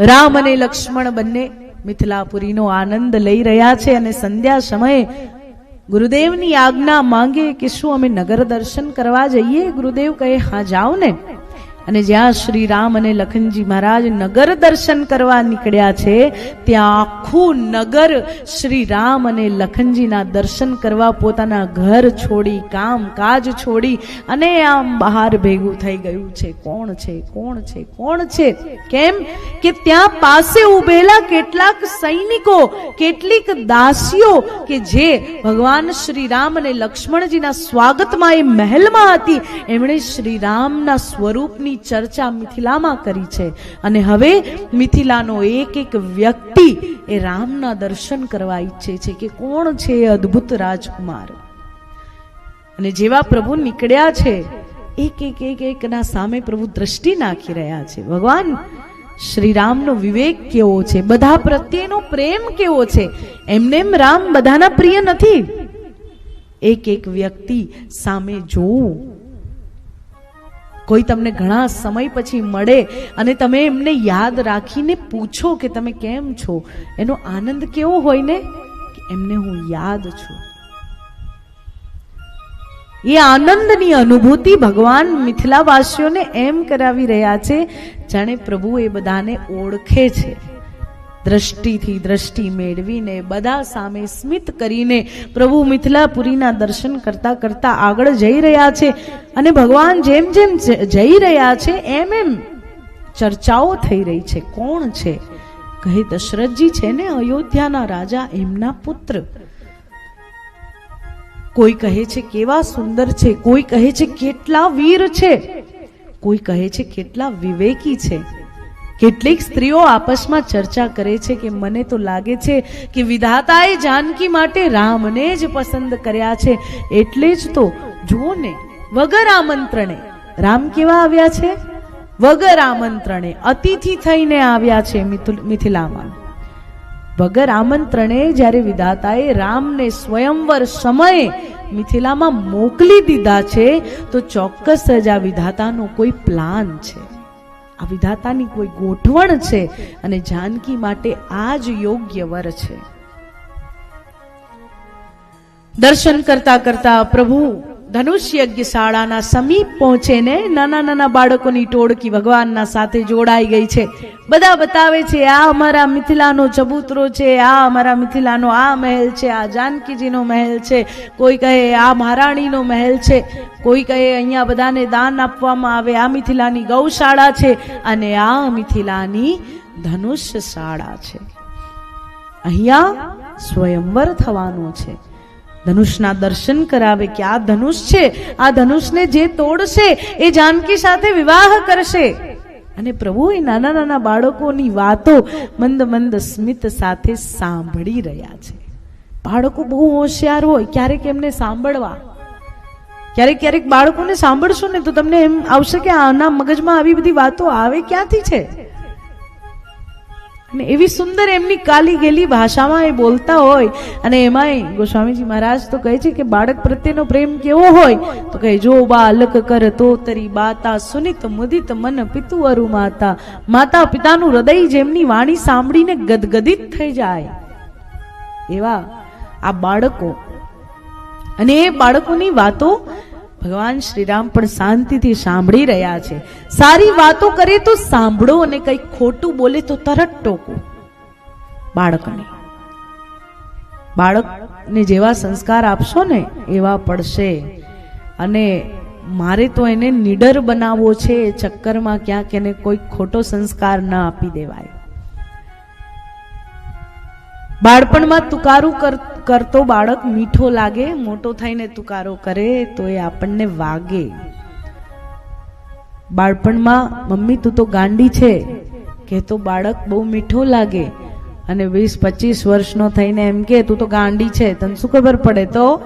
રામ અને લક્ષ્મણ બંને મિથલાપુરીનો આનંદ લઈ રહ્યા છે અને સંધ્યા સમયે ગુરુદેવની આજ્ઞા માંગે કે શું અમે નગર દર્શન કરવા જઈએ? ગુરુદેવ કહે, હા, જાઓ ને. અને જ્યાં શ્રી રામ અને લખનજી મહારાજ નગર દર્શન કરવા નીકળ્યા છે, ત્યાં આખું નગર શ્રી રામ અને લખનજીના દર્શન કરવા પોતાના ઘર છોડી કામ કાજ છોડી અને આમ બહાર ભેગું થઈ ગયું છે. કોણ છે? કોણ છે? કોણ છે? કેમ કે ત્યાં પાસે ઉભેલા કેટલાક સૈનિકો, કેટલીક દાસીઓ કે જે ભગવાન શ્રી રામ અને લક્ષ્મણજીના સ્વાગતમાં એ મહેલમાં હતી. એમણે શ્રી રામના સ્વરૂપની ચર્ચા મિથિલામાં કરી છે. અને હવે મિથિલાનો એક એક વ્યક્તિ એ રામના દર્શન કરવા ઈચ્છે છે કે કોણ છે એ અદ્ભુત રાજકુમાર. અને જેવા પ્રભુ નીકળ્યા છે, એક એક એક એકના સામે પ્રભુ દ્રષ્ટિ નાખી રહ્યા છે. ભગવાન શ્રી રામનો વિવેક કેવો છે? બધા પ્રત્યેનો પ્રેમ કેવો છે? એમને એમ રામ બધાના પ્રિય નથી. એક એક વ્યક્તિ સામે જોવું કોઈ તમને ઘણા સમય પછી મળે અને તમે એમને યાદ રાખીને પૂછો કે તમે કેમ છો? એનો આનંદ કેવો હોય ને? એમને હું યાદ છું. એ આનંદની અનુભૂતિ ભગવાન મિથિલાવાસીઓને એમ કરાવી રહ્યા છે, જાણે પ્રભુ એ બધાને ઓળખે છે. દ્રષ્ટિથી દ્રષ્ટિ મેળવીને બધા સામે સ્મિત કરીને પ્રભુ મિથિલાપુરીના દર્શન કરતા કરતા આગળ જઈ રહ્યા છે અને ભગવાન જેમ જેમ જઈ રહ્યા છે, એમ એમ ચર્ચાઓ થઈ રહી છે. કોણ છે? કહે દશરથજી છે ને અયોધ્યાના રાજા, એમના પુત્ર. કોઈ કહે છે, કેવા સુંદર છે? કોઈ કહે છે, કેટલા વીર છે? કોઈ કહે છે, કેટલા વિવેકી છે? કેટલીક સ્ત્રીઓ આપસમાં ચર્ચા કરે છે કે મને તો લાગે છે કે વિધાતાએ જાનકી માટે રામને જ પસંદ કર્યા છે. એટલે જ તો જુઓ ને, વગર આમંત્રણે, રામ કેવા આવ્યા છે? વગર આમંત્રણે, અતિથિ થઈને આવ્યા છે મિથુ- મિથિલામાં વગર આમંત્રણે જ્યારે વિધાતાએ રામને સ્વયંવર સમયે મિથિલામાં મોકલી દીધા છે, તો ચોક્કસ જ આ વિધાતાનો કોઈ પ્લાન છે. આ વિધાતાની કોઈ ગોઠવણ છે અને જાનકી માટે આ જ યોગ્ય વર છે. દર્શન કરતા કરતા પ્રભુ ધનુષ યજ્ઞ શાળાના સમીપ પહોંચેને નાના નાના બાળકોની ટોળકી ભગવાનના સાથે જોડાઈ ગઈ છે. બધા બતાવે છે, આ અમારા મિથિલાનો ચબૂતરો છે, આ અમારા મિથિલાનો આ મહેલ છે, આ જાનકીજીનો મહેલ છે, કોઈ કહે આ મહારાણીનો મહેલ છે, કોઈ કહે અહીંયા બધાને દાન આપવામાં આવે, આ મિથિલાની ગૌશાળા છે અને આ મિથિલાની ધનુષ શાળા છે. અહીંયા સ્વયંવર થવાનો છે. ધનુષના દર્શન કરાવે કે આ ધનુષ છે, આ ધનુષને જે તોડશે એ જાનકી સાથે વિવાહ કરશે. અને પ્રભુ, એ નાના નાના બાળકોની વાતો મંદ મંદ સ્મિત સાથે સાંભળી રહ્યા છે. બાળકો બહુ હોશિયાર હોય, ક્યારેક એમને સાંભળવા. ક્યારેક ક્યારેક બાળકોને સાંભળશો ને તો તમને એમ આવશે કે આના મગજમાં આવી બધી વાતો આવે ક્યાંથી છે? અને એવી સુંદર એમની કાલી ગેલી ભાષામાં એ બોલતા હોય. અને એમાંય ગોસ્વામીજી મહારાજ તો કહે છે કે બાળક પ્રત્યેનો પ્રેમ કેવો હોય? તો કહે, જો બાલક કર તો તરી બાતા, સુનિત મુદિત મન પિતુ અરુ માતા માતા પિતાનું હૃદય જેમની વાણી સાંભળીને ગદગદિત થઈ જાય. એવા આ બાળકો. અને એ બાળકોની વાતો ભગવાન શ્રીરામ પણ શાંતિથી સાંભળી રહ્યા છે. સારી વાતો કરે તો સાંભળો અને કંઈક ખોટું બોલે તો તરત ટોકો. બાળકને. બાળકને જેવા સંસ્કાર આપશો ને, એવા પડશે. અને મારે તો એને નીડર બનાવવો છે, એ ચક્કરમાં ક્યાંક એને કોઈ ખોટો સંસ્કાર ન આપી દેવાય. બાળપણમાં તુકારું કર- કરતો બાળક મીઠો લાગે, મોટો થઈને તુકારો કરે, તો એ આપણને વાગે. બાળપણમાં, મમ્મી, તું તો ગાંડી છે. કે, તો બાળક બહુ મીઠો લાગે. અને વીસ પચીસ વર્ષનો થઈને એમ કે, તું તો ગાંડી છે. તને શું ખબર પડે તો?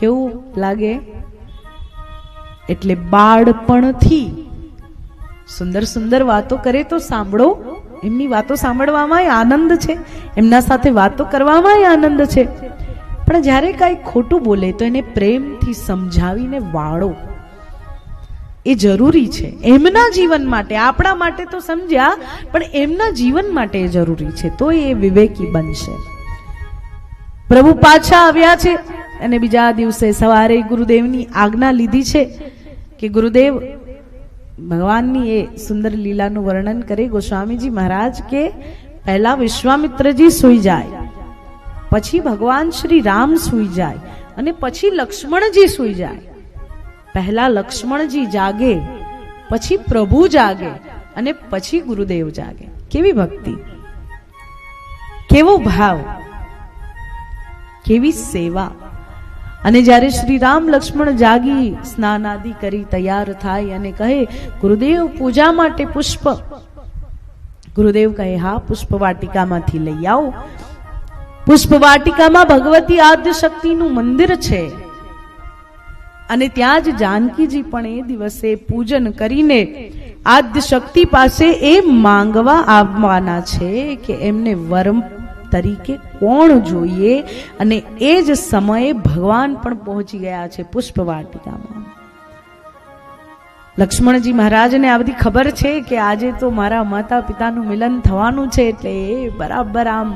કેવું લાગે? એટલે બાળપણથી સુંદર સુંદર વાતો કરે તો સાંભળો. એમની વાતો સાંભળવામાં આનંદ છે. એમના સાથે વાતો કરવામાં આનંદ છે. પણ જ્યારે કાંઈ ખોટું બોલે તો એને પ્રેમથી સમજાવીને વાળો. એ જરૂરી છે. એમના જીવન માટે, આપણા માટે તો સમજ્યા, પણ એમના જીવન માટે જરૂરી છે. તો એ વિવેકી બનશે. પ્રભુ પાછા આવ્યા છે અને બીજા દિવસે સવારે ગુરુદેવની આજ્ઞા લીધી છે કે ગુરુદેવ ભગવાનની એ સુંદર લીલાનું વર્ણન કરે, ગોસ્વામીજી મહારાજ કે પહેલા વિશ્વામિત્રજી સૂઈ જાય, પછી ભગવાન શ્રી રામ સૂઈ જાય, અને પછી લક્ષ્મણજી સૂઈ જાય. પહેલા લક્ષ્મણજી જાગે, પછી પ્રભુ જાગે, અને પછી ગુરુદેવ જાગે. કેવી ભક્તિ? કેવો ભાવ? કેવી સેવા? અને જ્યારે શ્રી રામ લક્ષ્મણ જાગી સ્નાન આદિ કરી તૈયાર થાય અને કહે, ગુરુદેવ, પૂજા માટે પુષ્પ. ગુરુદેવ કહે, હા, પુષ્પ વાટિકામાંથી લઈ આવો. પુષ્પ વાટિકામાં ભગવતી આદ્ય શક્તિનું મંદિર છે. અને ત્યાં જ જાનકીજી પણ એ દિવસે પૂજન કરીને આદ્ય શક્તિ પાસે એ માંગવા આવવાના છે કે એમને વરમ તરીકે કોણ જોઈએ? અને એ જ સમયે ભગવાન પણ પહોંચી ગયા છે પુષ્પ વાટિકામાં લક્ષ્મણજી મહારાજને આ બધી ખબર છે કે આજે તો મારા માતા પિતાનું મિલન થવાનું છે એટલે એ બરાબર આમ.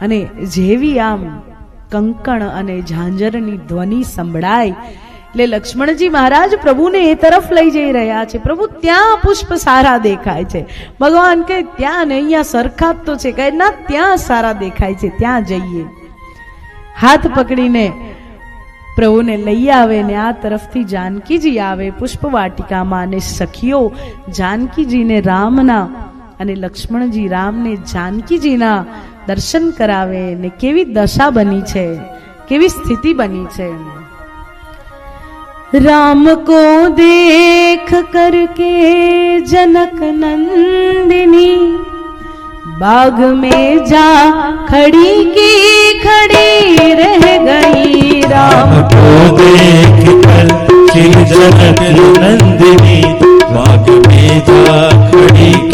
અને જેવી આમ કંકણ અને ઝાંઝરની ધ્વનિ સંભળાય એટલે લક્ષ્મણજી મહારાજ પ્રભુને એ તરફ લઈ જઈ રહ્યા છે. પ્રભુ, ત્યાં પુષ્પ સારા દેખાય છે. ભગવાન કે ત્યાં ને અહીંયા સરખા તો છે. કહે, ના, ત્યાં સારા દેખાય છે. ત્યાં જઈએ. હાથ પકડીને પ્રભુને લઈ આવે ને આ તરફથી જાનકીજી આવે પુષ્પ વાટિકામાં અને સખીઓ જાનકીજીને રામના અને લક્ષ્મણજી રામને જાનકીજીના દર્શન કરાવે ને કેવી દશા બની છે, કેવી સ્થિતિ બની છે. राम को देख करके जनक नंदिनी बाग में जा खड़ी की खड़ी रह गई राम को देख कर खिल जनक नंदिनी बाग में जा खड़ी की खड़ी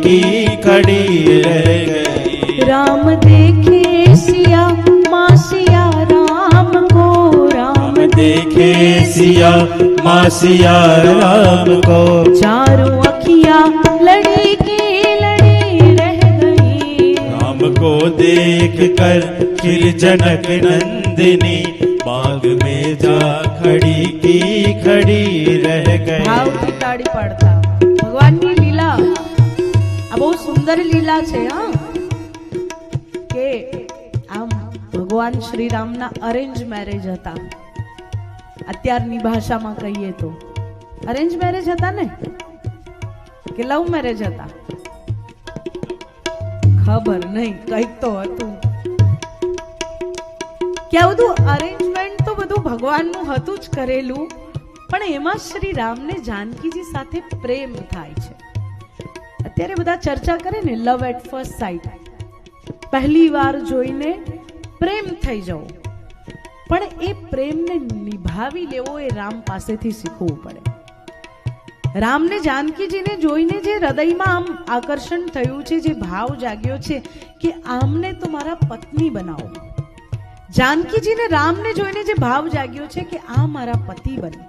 की खड़ी रह गई राम देखे सिया मासिया राम को राम। देखे सिया मासिया राम को। चारों अखिया लड़ी की लड़ी रह गई। राम को देख कर खिल जनक नंदिनी बाग में जा खड़ी की खड़ी रह गई। ताड़ी पड़ता। આ બહુ સુંદર લીલા છે કે આમ ભગવાન શ્રી રામના અરેન્જ મેરેજ હતા. અત્યારની ભાષામાં કહીએ તો. અરેન્જ મેરેજ હતા ને? કે લવ મેરેજ હતા? ખબર નહીં, કંઈક તો હતું. કે આ બધું અરેન્જમેન્ટ તો બધું ભગવાનનું હતું જ કરેલું, પણ એમાં શ્રી રામને જાનકીજી સાથે પ્રેમ થાય છે. અત્યારે બધા ચર્ચા કરે ને લવ એટ ફર્સ્ટ સાઇટ પહેલી વાર જોઈને પ્રેમ થઈ જવો. પણ એ પ્રેમને નિભાવી લેવો એ રામ પાસેથી શીખવું પડે. રામને જાનકીજીને જોઈને જે હૃદયમાં આમ આકર્ષણ થયું છે, જે ભાવ જાગ્યો છે કે આમને તો મારા પત્ની બનાવો. જાનકીજીને રામને જોઈને જે ભાવ જાગ્યો છે કે આ મારા પતિ બને.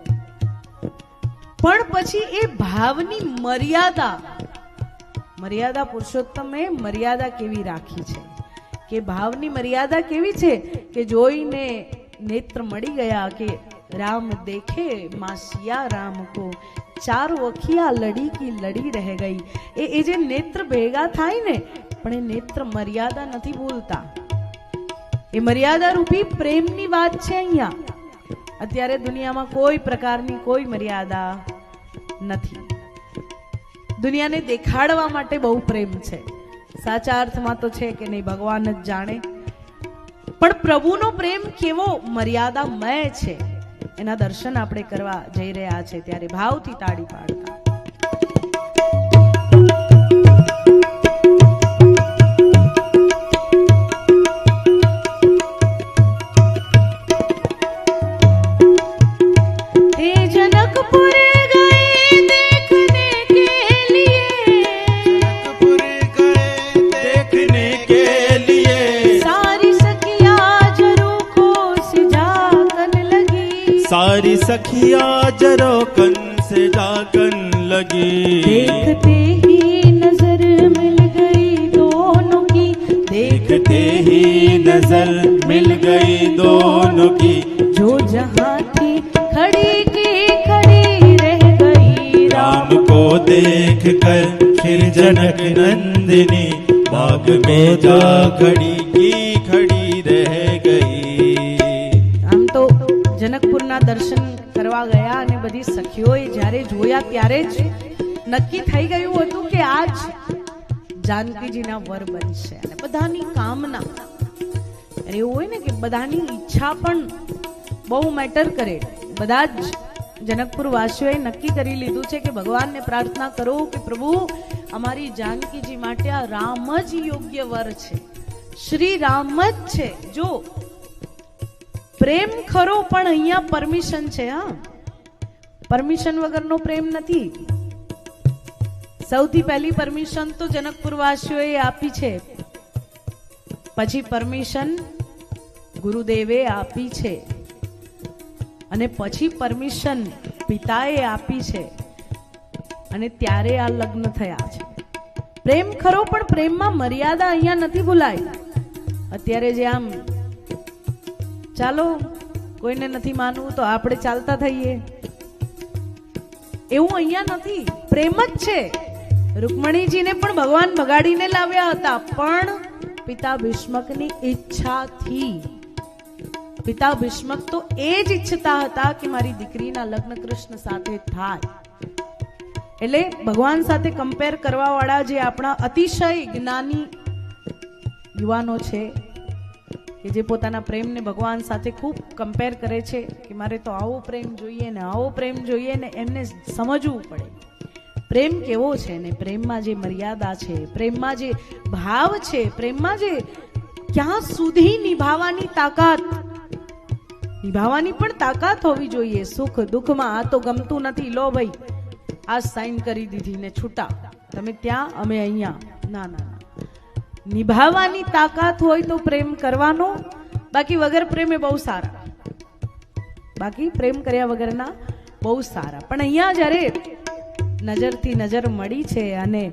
પણ પછી એ ભાવની મર્યાદા મર્યાદા પુરુષોત્તમે મર્યાદા કેવી રાખી છે? કે ભાવની મર્યાદા કેવી છે? કે જોઈને નેત્ર મળી ગયા કે રામ દેખે માસિયા રામ કો, ચાર વખિયા લડી કી લડી રહે ગઈ. એ એ જે નેત્ર ભેગા થાય ને, પણ એ નેત્ર મર્યાદા નથી ભૂલતા. એ મર્યાદા રૂપી પ્રેમની વાત છે અહીંયા. અત્યારે દુનિયામાં કોઈ પ્રકારની કોઈ મર્યાદા નથી. દુનિયાને દેખાડવા માટે બહુ પ્રેમ છે. સાચા અર્થમાં તો છે કે નહીં, ભગવાન જ જાણે. પણ પ્રભુનો પ્રેમ કેવો મર્યાદામય છે. એના દર્શન આપણે કરવા જઈ રહ્યા છે ત્યારે ભાવથી તાળી પાડતા. सारी सखिया जरो कन से जागन लगी। देखते ही नज़र मिल गई दोनों की। देखते ही नज़र मिल गई दोनों की। जो जहाँ थी खड़ी की खड़ी रह गई। राम को देख कर फिर जनक नंदिनी बाग में जा खड़ी की જનકપુરના દર્શન કરવા ગયા અને બધી સખીઓએ જ્યારે જોયા ત્યારે જ નક્કી થઈ ગયું હતું કે આજ જાનકીજીના વર બનશે. અને બધાની કામના, અને એવું હોય ને કે બધાની ઈચ્છા પણ બહુ મેટર કરે. બધા જ જનકપુર વાસીઓએ નક્કી કરી લીધું છે કે ભગવાનને પ્રાર્થના કરો કે પ્રભુ, અમારી જાનકીજી માટે આ રામ જ યોગ્ય વર છે. શ્રી રામ જ છે. જો પ્રેમ ખરો, પણ અહીંયા પરમિશન છે, હા. પરમિશન વગરનો પ્રેમ નથી. સૌથી પહેલી પરમિશન તો જનકપુરવાસીઓએ આપી છે. પછી પરમિશન ગુરુદેવે આપી છે. અને પછી પરમિશન પિતાએ આપી છે. અને ત્યારે આ લગ્ન થયા છે. પ્રેમ ખરો, પણ પ્રેમમાં મર્યાદા અહીંયા નથી ભૂલાય. અત્યારે જે આમ ચાલો, કોઈને નથી માનવું તો આપણે ચાલતા થઈએ. એવું અહીંયા નથી, પ્રેમ જ છે. રૂકમણીજીને પણ ભગવાન બગાડીને લાવ્યા હતા, પણ પિતા ભીષ્મકની ઈચ્છાથી પિતા ભીષ્મક તો એ જ ઈચ્છતા હતા કે મારી દીકરીના લગ્ન કૃષ્ણ સાથે થાય. એટલે ભગવાન સાથે કમ્પેર કરવા વાળા જે આપણા અતિશય જ્ઞાની યુવાનો છે કે જે પોતાના પ્રેમને ભગવાન સાથે ખૂબ કમ્પેર કરે છે કે મારે તો આવો પ્રેમ જોઈએ ને આવો પ્રેમ જોઈએ ને એમને સમજવું પડે. પ્રેમ કેવો છે ને પ્રેમમાં જે મર્યાદા છે, પ્રેમમાં જે ભાવ છે, પ્રેમમાં જે ક્યાં સુધી નિભાવવાની તાકાત? નિભાવવાની પણ તાકાત હોવી જોઈએ. સુખ દુઃખમાં આ તો ગમતું નથી. લો ભાઈ, આ સાઈન કરી દીધી ને છૂટા. તમે ત્યાં, અમે અહીંયા. ના ના. નિભાવવાની તાકાત હોય તો પ્રેમ કરવાનો. બાકી વગર પ્રેમે બહુ સારા. બાકી પ્રેમ કર્યા વગરના બહુ સારા. પણ અહીંયા જ્યારે નજરથી નજર મળી છે અને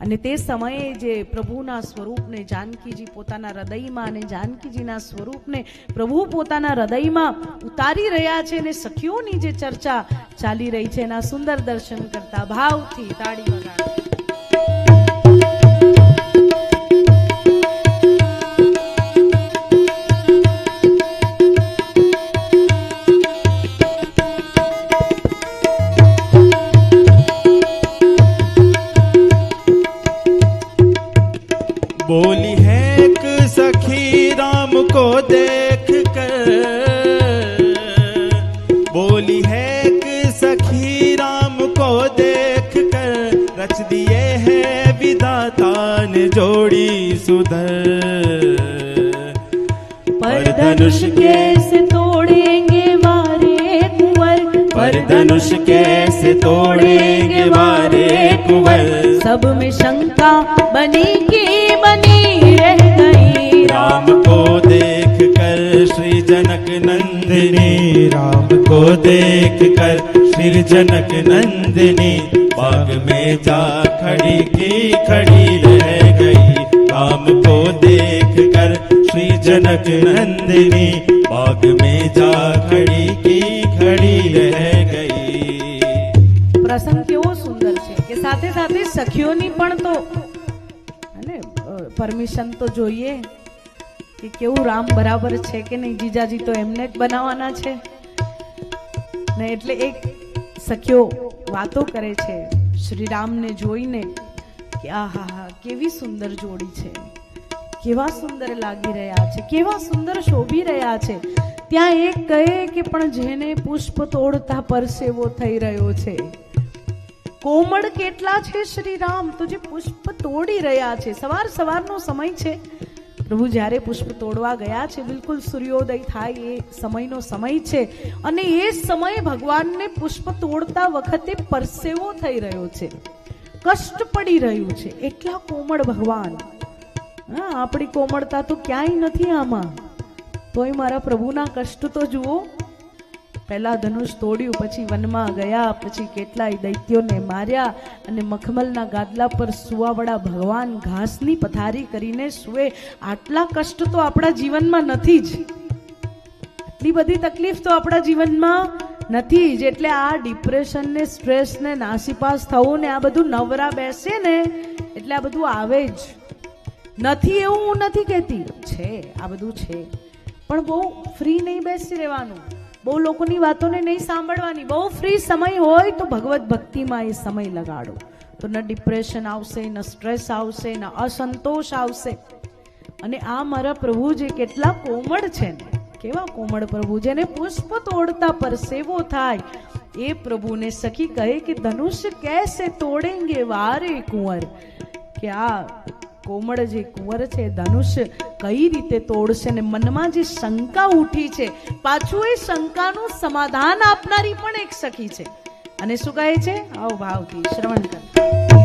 અને તે સમયે જે પ્રભુના સ્વરૂપને, જાનકીજી પોતાના હૃદયમાં અને જાનકીજીના સ્વરૂપને પ્રભુ પોતાના હૃદયમાં ઉતારી રહ્યા છે અને સખીઓની જે ચર્ચા ચાલી રહી છે એના સુંદર દર્શન કરતા ભાવથી તાળી વગાડો वारे कुंवर सब में शंका बनी की बनी रह गई राम को देख कर श्री जनक नंदिनी। राम को देख कर श्री जनक नंदिनी। बाग में जा खड़ी की खड़ी रह गई राम को देख कर श्री जनक नंदिनी। बाग में जा खड़ी खड़ी સુંદર સાથે સાથે સખીઓની પણ તો, અને પરમિશન તો જોઈએ કે કેવું રામ બરાબર છે કે નહીં. જીજાજી તો એમને જ બનાવવાના છે. ને એટલે એક સખીઓ વાતો કરે છે શ્રી રામને જોઈને કે આ હા હા, કેવી સુંદર જોડી છે. કેવા સુંદર લાગી રહ્યા છે. કેવા સુંદર શોભી રહ્યા છે. ત્યાં એક કહે કે પણ જેને પુષ્પ તોડતા પરસેવો થઈ રહ્યો છે. કોમળ કેટલા છે શ્રી રામ તો જે પુષ્પ તોડી રહ્યા છે. સવાર સવારનો સમય છે. પ્રભુ જ્યારે પુષ્પ તોડવા ગયા છે, બિલકુલ સૂર્યોદય થાય એ સમયનો સમય છે. અને એ સમયે ભગવાનને પુષ્પ તોડતા વખતે પરસેવો થઈ રહ્યો છે. કષ્ટ પડી રહ્યું છે. એટલા કોમળ ભગવાન. હા, આપણી કોમળતા તો ક્યાંય નથી આમાં. તોય મારા પ્રભુના કષ્ટ તો જુઓ. પહેલા ધનુષ તોડ્યું, પછી વનમાં ગયા, પછી કેટલાય દૈત્યોને માર્યા અને મખમલના ગાદલા પર સુવાવડા ભગવાન ઘાસની પથારી કરીને સુએ. આટલા કષ્ટ તો આપણા જીવનમાં નથી જ. આટલી બધી તકલીફ તો આપણા જીવનમાં નથી જ. એટલે આ ડિપ્રેશન ને સ્ટ્રેસ ને નાસીપાસ થવું ને આ બધું નવરા બેસે ને એટલે આ બધું આવે જ. નથી એવું હું નથી કહેતી. છે, આ બધું છે. પણ બહુ ફ્રી નહીં બેસી રહેવાનું. બહુ લોકોની વાતોને નહીં સાંભળવાની. બહુ ફ્રી સમય હોય તો ભગવત ભક્તિમાં એ સમય લગાડો. તો ન ડિપ્રેશન આવશે, ન સ્ટ્રેસ આવશે, ન અસંતોષ આવશે. અને આ મારા પ્રભુ જે કેટલા કોમળ છે ને. કેવા કોમળ પ્રભુ, જેને પુષ્પ તોડતા પરસેવો થાય. એ પ્રભુને સખી કહે કે ધનુષ્ય કેસે તોડેંગે વારે કુંવર? કે આ કોમળ જે કુંવર છે ધનુષ્ય કઈ રીતે તોડશે ને મનમાં જે શંકા ઉઠી છે, પાછું એ શંકાનું સમાધાન આપનારી પણ એક સખી છે. અને શું કહે છે? આવો ભાવથી શ્રવણ કર.